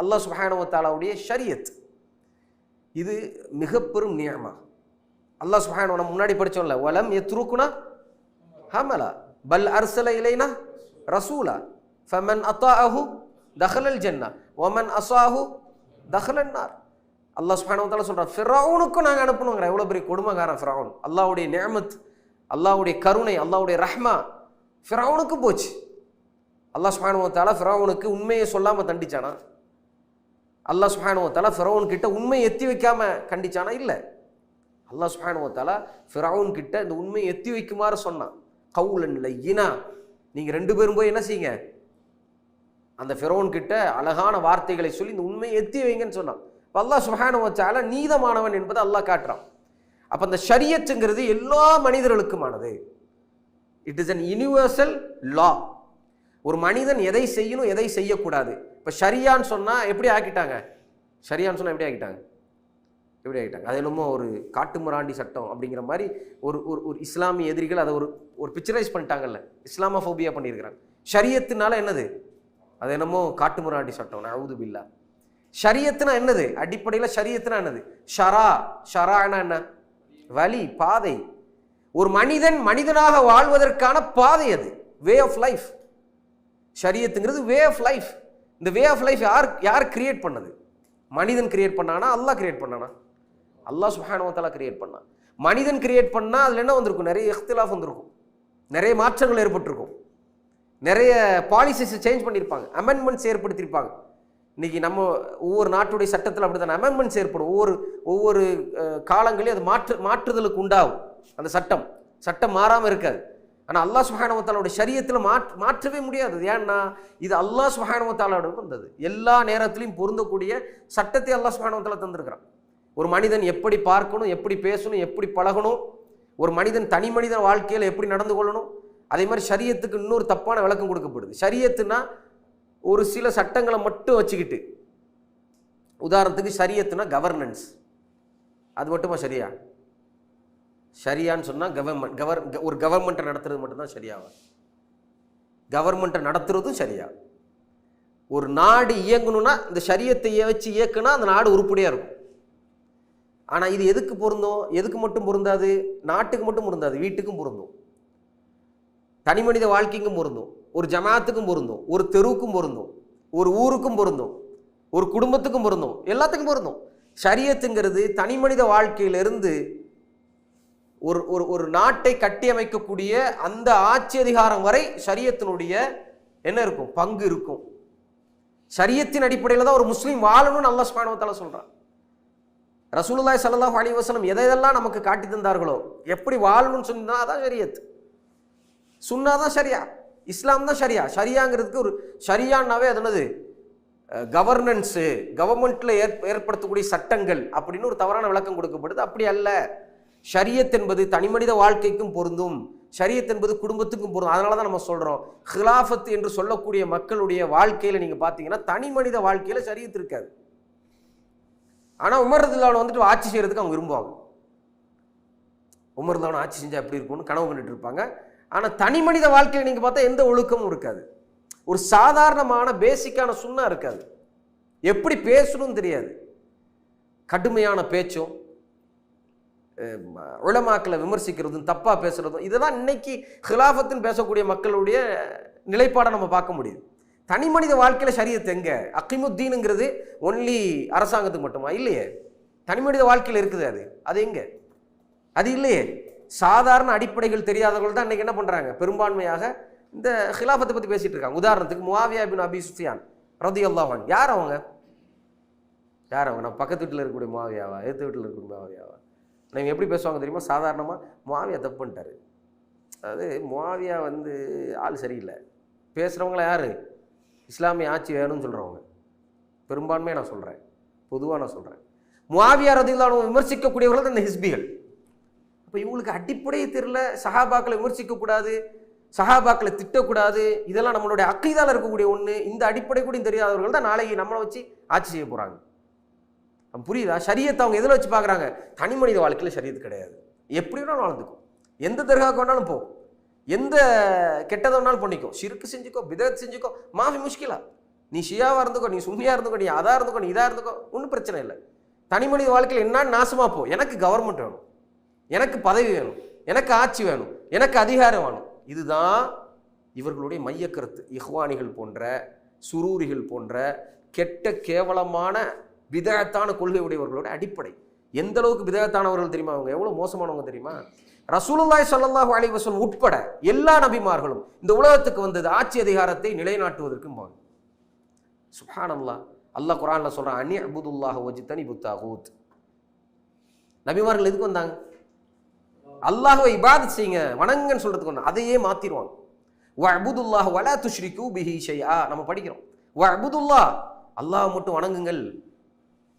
அல்லாஹ் சுஹானுவத்தாலாவுடைய ஷரியத். இது மிக பெரும் நியமா. அல்லாஹ் சுஹானு நம்ம முன்னாடி படித்தோம்ல வலம் எத்ருக்குனா ஹமலா பல் அர்சல இலைனா ரசூலா ஃபமன் அத்தாஹு தஹலல் ஜன்னா ஒமன் அசாஹு தஹலன்னார் அல்லாஹ் சுப்ஹானஹு சொல்கிறான் தஆலா ஃபிரௌனுக்கும் அனுப்பணுங்கிற எவ்வளோ பெரிய கொடுமைக்காரன் ஃபிரவுன். அல்லாவுடைய நியமத் அல்லாவுடைய கருணை அல்லாவுடைய ரஹ்மா ஃபிரௌனுக்கும் போச்சு. அல்லாஹ் சுஹானுவத்தால வ உண்மையை சொல்லாமல் தண்டிச்சானா? அல்லாஹ் சுப்ஹானஹு ஃபிரௌன் கிட்ட உண்மையை எத்தி வைக்காம கண்டிச்சானா? இல்லை. அல்லாஹ் சுப்ஹானஹு ஃபிரௌன் கிட்ட இந்த உண்மையை எத்தி வைக்குமாறு சொன்னான். கவுலன் லையினா. நீங்கள் ரெண்டு பேரும் போய் என்ன செய்யுங்க? அந்த ஃபிரௌன் கிட்ட அழகான வார்த்தைகளை சொல்லி இந்த உண்மையை எத்தி வைங்கன்னு சொன்னான். அல்லா அல்லாஹ் சுப்ஹானஹு வ நீதமானவன் என்பதை அல்லாஹ் காட்டுறான். அப்போ அந்த ஷரியத்துங்கிறது எல்லா மனிதர்களுக்குமானது. It is an universal law ஒரு மனிதன் எதை செய்யணும் எதை செய்யக்கூடாது? இப்போ ஷரியான்னு சொன்னால் எப்படி ஆக்கிட்டாங்க? ஷரியான்னு சொன்னால் எப்படி ஆக்கிட்டாங்க? எப்படி ஆகிட்டாங்க அது என்னமோ ஒரு காட்டுமிராண்டி சட்டம் அப்படிங்கிற மாதிரி ஒரு ஒரு ஒரு இஸ்லாமிய எதிரிகள் அதை ஒரு ஒரு பிக்சரைஸ் பண்ணிட்டாங்கல்ல. இஸ்லாமோபியா பண்ணியிருக்கிறாங்க. ஷரியத்துனால என்னது? அது என்னமோ காட்டுமிராண்டி சட்டம். நவுது பில்லா. ஷரியத்துனா என்னது? அடிப்படையில் ஷரியத்துனா என்னது? ஷரா. ஷரானா என்ன? வழி பாதை. ஒரு மனிதன் மனிதனாக வாழ்வதற்கான பாதை அது. வே ஆஃப் லைஃப் ஷரியத்துங்கிறது வே ஆஃப் லைஃப் இந்த வே ஆஃப் லைஃப் யார் யார் கிரியேட் பண்ணது? மனிதன் கிரியேட் பண்ணானா? அல்லாஹ் கிரியேட் பண்ணானா? அல்லாஹ் சுஹானுவத்தாலா கிரியேட் பண்ணான் மனிதன் கிரியேட் பண்ணால் அதில் என்ன வந்திருக்கும்? நிறைய இஃப்திலாஃப் வந்திருக்கும். நிறைய மாற்றங்கள் ஏற்பட்டிருக்கும். நிறைய பாலிசிஸை சேஞ்ச் பண்ணியிருப்பாங்க அமெண்ட்மெண்ட்ஸ் ஏற்படுத்தியிருப்பாங்க இன்றைக்கி நம்ம ஒவ்வொரு நாட்டுடைய சட்டத்தில் அப்படி தானே அமெண்ட்மெண்ட்ஸ் ஏற்படும். ஒவ்வொரு ஒவ்வொரு காலங்களையும் அது மாற்று மாற்றுதலுக்கு உண்டாகும். அந்த சட்டம். சட்டம் மாறாமல் இருக்காது. ஆனால் அல்லாஹ் சுஹானவத்தாலோட சரியத்தில் மாற் மாற்றவே முடியாது. ஏன்னா இது அல்லாஹ் சுஹானவத்தாலோட வந்தது எல்லா நேரத்திலையும் பொருந்தக்கூடிய சட்டத்தை அல்லாஹ் சுஹானவத்தாலா தந்திருக்கிறான். ஒரு மனிதன் எப்படி பார்க்கணும் எப்படி பேசணும் எப்படி பழகணும் ஒரு மனிதன் தனி மனிதன் வாழ்க்கையில் எப்படி நடந்து கொள்ளணும் அதே மாதிரி சரியத்துக்கு இன்னொரு தப்பான விளக்கம் கொடுக்கப்படுது. சரியத்துனா ஒரு சில சட்டங்களை மட்டும் வச்சுக்கிட்டு உதாரணத்துக்கு சரியத்துனா கவர்னன்ஸ் அது மட்டுமா சரியா சரியான்னு சொன்னால் கவர்மெண்ட் கவர் ஒரு கவர்மெண்ட்டை நடத்துறது மட்டும்தான் சரியாகும் கவர்மெண்ட்டை நடத்துறதும் சரியா ஒரு நாடு இயங்கணும்னா இந்த சரியத்தை வச்சு இயக்குனா அந்த நாடு உருப்படியாக இருக்கும். ஆனால் இது எதுக்கு பொருந்தும்? எதுக்கு மட்டும் பொருந்தாது? நாட்டுக்கு மட்டும் பொருந்தாது வீட்டுக்கும் பொருந்தும். தனி மனித வாழ்க்கைக்கும் பொருந்தும். ஒரு ஜமாத்துக்கும் பொருந்தும். ஒரு தெருவுக்கும் பொருந்தும். ஒரு ஊருக்கும் பொருந்தும். ஒரு குடும்பத்துக்கும் பொருந்தும். எல்லாத்துக்கும் பொருந்தும். சரியத்துங்கிறது தனி மனித வாழ்க்கையிலிருந்து ஒரு ஒரு ஒரு நாட்டை கட்டியமைக்கக்கூடிய அந்த ஆட்சி அதிகாரம் வரை சரியத்தினுடைய என்ன இருக்கும்? பங்கு இருக்கும். சரியத்தின் அடிப்படையில் தான் ஒரு முஸ்லீம் வாழணும்னு அல்லா சுப்ஹானஹு சொல்கிறான் ரசூலுல்லாய் சல்லாஹ் அலி வசனம் அலைஹி எதையெல்லாம் நமக்கு காட்டி தந்தார்களோ எப்படி வாழணும்னு சொன்னால் தான் ஷரியத். சுன்னா தான் சரியா இஸ்லாம் தான் சரியா சரியாங்கிறதுக்கு ஒரு சரியானாவே அது என்னது? கவர்னன்ஸு கவர்மெண்ட்டில் ஏற் ஏற்படுத்தக்கூடிய சட்டங்கள் அப்படின்னு ஒரு தவறான விளக்கம் கொடுக்கப்படுது. அப்படி அல்ல. ஷரியத் என்பது தனிமனித வாழ்க்கைக்கும் பொருந்தும். ஷரியத் என்பது குடும்பத்துக்கும் பொருந்தும். அதனால தான் நம்ம சொல்கிறோம் ஹிலாஃபத் என்று சொல்லக்கூடிய மக்களுடைய வாழ்க்கையில் நீங்கள் பார்த்தீங்கன்னா தனி மனித வாழ்க்கையில் ஷரியத் இருக்காது. ஆனால் உமர் வந்துட்டு ஆட்சி செய்கிறதுக்கு அவங்க விரும்புவாங்க. உமர் ஆட்சி செஞ்சால் எப்படி இருக்கும்னு கனவு கண்டுட்டு இருப்பாங்க. ஆனால் தனி மனித வாழ்க்கையில் நீங்கள் பார்த்தா எந்த ஒழுக்கமும் இருக்காது. ஒரு சாதாரணமான பேசிக்கான சுண்ணா இருக்காது. எப்படி பேசணும்னு தெரியாது. கடுமையான பேச்சும் உளமாக்களை விமர்சிக்கிறதும் தப்பாக பேசுகிறதும் இதெல்லாம் இன்னைக்கு ஹிலாஃபத்துன்னு பேசக்கூடிய மக்களுடைய நிலைப்பாடை நம்ம பார்க்க முடியுது. தனி மனித வாழ்க்கையில் சரியத்து எங்கே? அக்கிமுத்தீனுங்கிறது ஒன்லி அரசாங்கத்துக்கு மட்டுமா? இல்லையே. தனி மனித வாழ்க்கையில் இருக்குது அது. அது எங்கே? அது இல்லையே. சாதாரண அடிப்படைகள் தெரியாதவர்கள் தான் இன்றைக்கி என்ன பண்ணுறாங்க பெரும்பான்மையாக இந்த ஹிலாஃபத்தை பற்றி பேசிகிட்டு இருக்காங்க. உதாரணத்துக்கு முவாவியா பின் அபி சுஃபியான் ரதி அல்லாஹான் யார் அவங்க? யார் அவங்க? நம்ம பக்கத்து வீட்டில் இருக்கக்கூடிய மாவியாவா எதிர்த்து வீட்டில் இருக்கக்கூடிய மாவியாவா நீங்கள் எப்படி பேசுவாங்க தெரியுமா? சாதாரணமாக மாவியா தப்பு பண்ணிட்டாரு. அதாவது மாவியா வந்து ஆள் சரியில்லை. பேசுகிறவங்கள யார்? இஸ்லாமிய ஆட்சி வேணும்னு சொல்கிறவங்க பெரும்பான்மையாக நான் சொல்கிறேன் பொதுவாக நான் சொல்கிறேன் முவாவியா ரதில்லான விமர்சிக்கக்கூடியவர்கள் தான் இந்த ஹிஸ்பிகள். அப்போ இவங்களுக்கு அடிப்படையே தெரில சஹாபாக்களை விமர்சிக்கக்கூடாது சஹாபாக்களை திட்டக்கூடாது இதெல்லாம் நம்மளுடைய அக்கைதால் இருக்கக்கூடிய ஒன்று இந்த அடிப்படை கூட தெரியாதவர்கள் தான் நாளைக்கு நம்மளை வச்சு ஆட்சி செய்ய போகிறாங்க புரியுதா? சரியத்தை அவங்க எதில் வச்சு பார்க்குறாங்க? தனி மனித வாழ்க்கையில் சரியத்து கிடையாது. எப்படி வேணாலும் வாழ்ந்துக்கும் எந்த தர்காவுக்கு வேணாலும் போ. எந்த கெட்டதை வேணாலும் பண்ணிக்கோ. சிறுக்கு செஞ்சுக்கோ விதத்து செஞ்சுக்கோ மாஃபி முஷ்கிலா. நீ ஷியாவாக இருந்துக்கோ நீ சுன்னியா இருந்துக்கோ நீ அதாக இருந்துக்கோ நீ இதாக இருந்துக்கோ ஒன்றும் பிரச்சனை இல்லை. தனி மனித வாழ்க்கையில் என்ன நாசமாக போ. எனக்கு கவர்மெண்ட் வேணும். எனக்கு பதவி வேணும். எனக்கு ஆட்சி வேணும். எனக்கு அதிகாரம் வேணும். இதுதான் இவர்களுடைய மைய கருத்து இஹ்வானிகள் போன்ற சுரூரிகள் போன்ற கெட்ட கேவலமான விதத்தான கொள்கை உடையவர்களோட அடிப்படை. எந்த அளவுக்கு விதத்தானவர்கள் தெரியுமா அவங்க? எவ்வளவு மோசமானவங்க தெரியுமா? ரசூலுல்லாய் சல்லாஹு அலைஹி உட்பட எல்லா நபிமார்களும் இந்த உலகத்துக்கு வந்தது ஆட்சி அதிகாரத்தை நிலைநாட்டுவதற்கும் வாங்க சுப்ஹானல்லாஹ். அல்லாஹ் குரான்ல சொல்றான் அனி அபுதுல்லாஹ் வஜ்தனி புத்தாகூத் நபிமார்கள் எதுக்கு வந்தாங்க? அல்லாஹுவை இபாதத் செய்யுங்க வணங்குங்கன்னு சொல்றதுக்கு வந்தாங்க. அதையே மாத்திடுவாங்க வ அபுதுல்லாஹ் வலா துஷ்ரிக்கு பிஹி ஷையா நம்ம படிக்கிறோம். வ அபுதுல்லாஹ் அல்லாஹ் மட்டும் வணங்குங்கள்.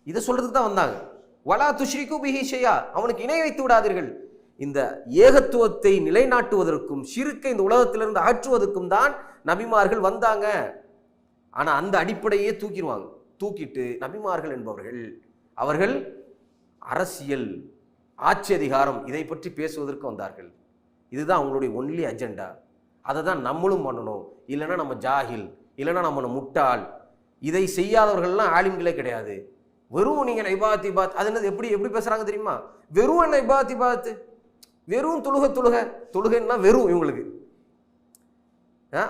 இதை சொல்றதுக்கு தான் வந்தாங்க. வலா துஷ்ரிக்கு பிஹிஷையா அவனுக்கு இணை வைத்து விடாதீர்கள். இந்த ஏகத்துவத்தை நிலைநாட்டுவதற்கும் சிறுக்கை இந்த உலகத்திலிருந்து அகற்றுவதற்கும் தான் நபிமார்கள் வந்தாங்க. ஆனால் அந்த அடிப்படையே தூக்கிடுவாங்க. தூக்கிட்டு நபிமார்கள் என்பவர்கள் அவர்கள் அரசியல் ஆட்சி அதிகாரம் இதை பற்றி பேசுவதற்கு வந்தார்கள். இதுதான் அவங்களுடைய ஒன்லி அஜெண்டா அதை தான் நம்மளும் பண்ணணும். இல்லைன்னா நம்ம ஜாகில் இல்லைன்னா நம்ம முட்டாள். இதை செய்யாதவர்கள்லாம் ஆலிம்களே கிடையாது. வெறும் நீங்கள் இபாத் இபாத் அது என்னது? எப்படி எப்படி பேசுகிறாங்க தெரியுமா? வெறும் என்ன இபாத் இபாத் வெறும் தொழுக தொழுக தொழுகைன்னா வெறும் இவங்களுக்கு.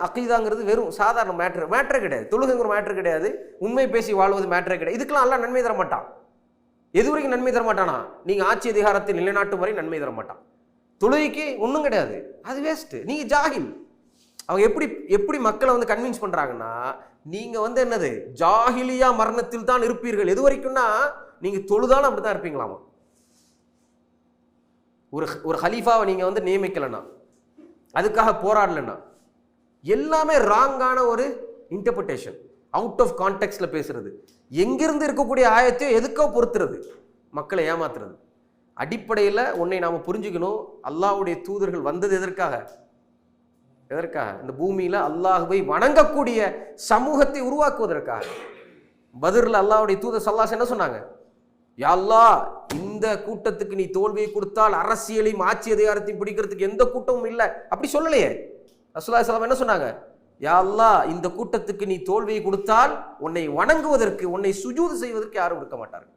அக்கீதாங்கிறது வெறும் சாதாரண மேட்ரு மேட்ரே கிடையாது. தொழுகைங்கிற மேட்ரு கிடையாது. உண்மை பேசி வாழ்வது மேட்ரே கிடையாது. இதுக்கெல்லாம் எல்லாம் நன்மை தர மாட்டான். எது வரைக்கும் நன்மை தர மாட்டானா? நீங்கள் ஆட்சி அதிகாரத்தை நிலைநாட்டும் வரை நன்மை தர மாட்டான். தொழுகைக்கு ஒன்றும் கிடையாது. அது வேஸ்ட்டு நீங்கள் ஜாகில். அவங்க எப்படி எப்படி மக்களை வந்து கன்வின்ஸ் பண்ணுறாங்கன்னா நீங்கள் வந்து என்னது ஜாகிலியா மரணத்தில் தான் இருப்பீர்கள். எது வரைக்கும்னா நீங்கள் தொழுதாலும் அப்படிதான் இருப்பீங்களாமா. ஒரு ஒரு ஹலீஃபாவை நீங்கள் வந்து நியமிக்கலைன்னா அதுக்காக போராடலைன்னா எல்லாமே ராங்கான ஒரு இன்டர்பிரிட்டேஷன் அவுட் ஆஃப் கான்டெக்ட்ல பேசுறது. எங்கிருந்து இருக்கக்கூடிய ஆயத்தையும் எதுக்கோ பொறுத்துறது. மக்களை ஏமாத்துறது. அடிப்படையில் உன்னை நாம் புரிஞ்சுக்கணும். அல்லாவுடைய தூதர்கள் வந்தது எதற்காக? எதற்காக? இந்த பூமியில் அல்லாஹுவை வணங்கக்கூடிய சமூகத்தை உருவாக்குவதற்காக. பதிரில் அல்லாவுடைய தூத சல்லாஸ் என்ன சொன்னாங்க? யாழ்லா இந்த கூட்டத்துக்கு நீ தோல்வியை கொடுத்தால் அரசியலையும் ஆட்சி அதிகாரத்தையும் பிடிக்கிறதுக்கு எந்த கூட்டமும் இல்லை. அப்படி சொல்லலையே. ரசூலுல்லாஹி சலாம் என்ன சொன்னாங்க? யாழ்லா இந்த கூட்டத்துக்கு நீ தோல்வியை கொடுத்தால் உன்னை வணங்குவதற்கு உன்னை சுஜூது செய்வதற்கு யாரும் இருக்க மாட்டார்கள்.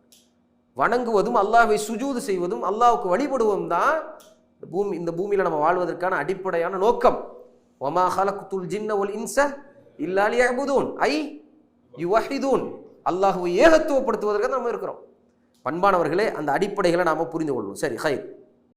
வணங்குவதும் அல்லாஹை சுஜூது செய்வதும் அல்லாவுக்கு வழிபடுவதும் தான் இந்த பூமி இந்த பூமியில் நம்ம வாழ்வதற்கான அடிப்படையான நோக்கம். ஒமா ஹலக்குத்துல் ஜின்ன ஒல் இன்ச இல்லாலி அபுதூன் ஐ யுவஹிதூன் அல்லாஹுவை ஏகத்துவப்படுத்துவதற்காக நம்ம இருக்கிறோம். பண்பானவர்களே அந்த அடிப்படைகளை நாம புரிந்து கொள்ளணும் சரி ஹை